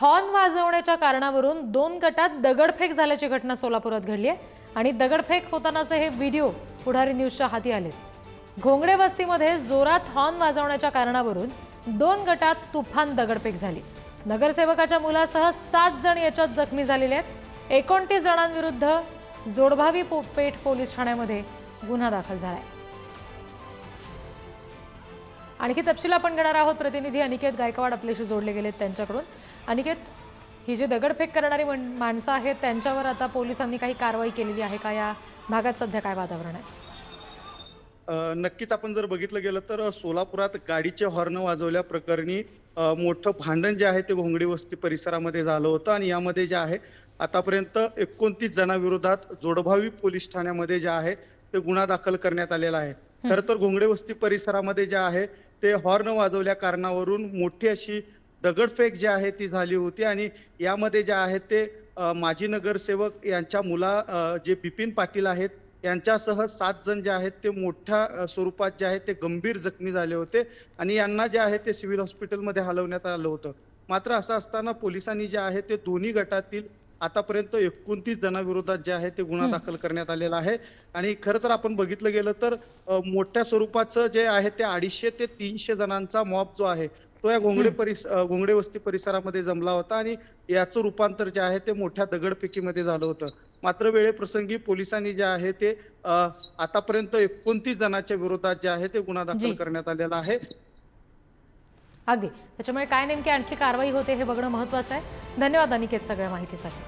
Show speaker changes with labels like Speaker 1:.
Speaker 1: Horn वाजवण्याच्या कारणावरून दोन गटात दगडफेक झाल्याची घटना सोलापुरात घडली आहे. आणि दगडफेक होतानाचे हे व्हिडिओ पुढारी न्यूजच्या हाती आले घोंगडे वस्तीमध्ये जोरात हॉर्न वाजवण्याच्या कारणावरून दोन गटात तुफान दगडफेक झाली. नगरसेवकाच्या मुलासह सात जण याच्यात जखमी झालेले आहेत. एकोणतीस जणांविरुद्ध जोडभावी पो- पेठ पोलीस ठाण्यामध्ये गुन्हा दाखल झाला आहे आणखी तपशील आपण घेणार आहोत. प्रतिनिधी अनिकेत गायकवाड आपल्याशी जोडले गेलेत त्यांच्याकडून. अनिकेत ही जी दगडफेक करणारी मन- माणसं आहेत त्यांच्यावर आता पोलिसांनी काही कारवाई केलेली आहे का? या भागात सध्या काय वातावरण आहे?
Speaker 2: नक्कीच आपण जर बघितलं गेलं तर सोलापुरात गाडीचे हॉर्न वाजवल्या प्रकरणी मोठं भांडण जे आहे ते घोंगडी वस्ती परिसरामध्ये झालं होतं आणि यामध्ये जे आहे आतापर्यंत एकोणतीस जणांविरोधात जोडभावी पोलीस ठाण्यामध्ये जे आहे ते गुन्हा दाखल करण्यात आलेला आहे. खर तर घोंगडे वस्ती परिसरामध्ये जे आहे ते हॉर्न वाजवल्या कारणावरून मोठी अशी दगडफेक जी आहे ती झाली होती. आणि यामध्ये जे आहे ते माजी नगरसेवक यांच्या मुला जे बिपिन पाटील आहेत यांच्यासह सात जण जे आहेत ते मोठ्या स्वरूपात जे आहेत ते गंभीर जखमी झाले होते. आणि यांना जे आहे ते सिव्हिल हॉस्पिटलमध्ये हलवण्यात आलं होतं. मात्र असं असताना पोलिसांनी जे आहे ते दोन्ही गटातील आतापर्यंत एकोणतीस जणांविरोधात जे आहे ते गुन्हा दाखल करण्यात आलेला आहे. आणि खरं तर आपण बघितलं गेलं तर मोठ्या स्वरूपाचं जे आहे ते अडीचशे ते तीनशे जणांचा मॉब जो आहे तो या घोंगडे परिस घोंगडे वस्ती परिसरामध्ये जमला होता आणि याचं रूपांतर जे आहे ते मोठ्या दगडफेकीमध्ये झालं होतं. मात्र वेळेप्रसंगी पोलिसांनी जे आहे ते आतापर्यंत एकोणतीस जणांच्या विरोधात जे आहे ते गुन्हा दाखल. करण्यात आलेला आहे.
Speaker 1: अगदी. त्याच्यामुळे काय नेमकी आणखी कारवाई होते हे बघणं महत्वाचं आहे. धन्यवाद अनिकेत सगळ्या माहितीसाठी.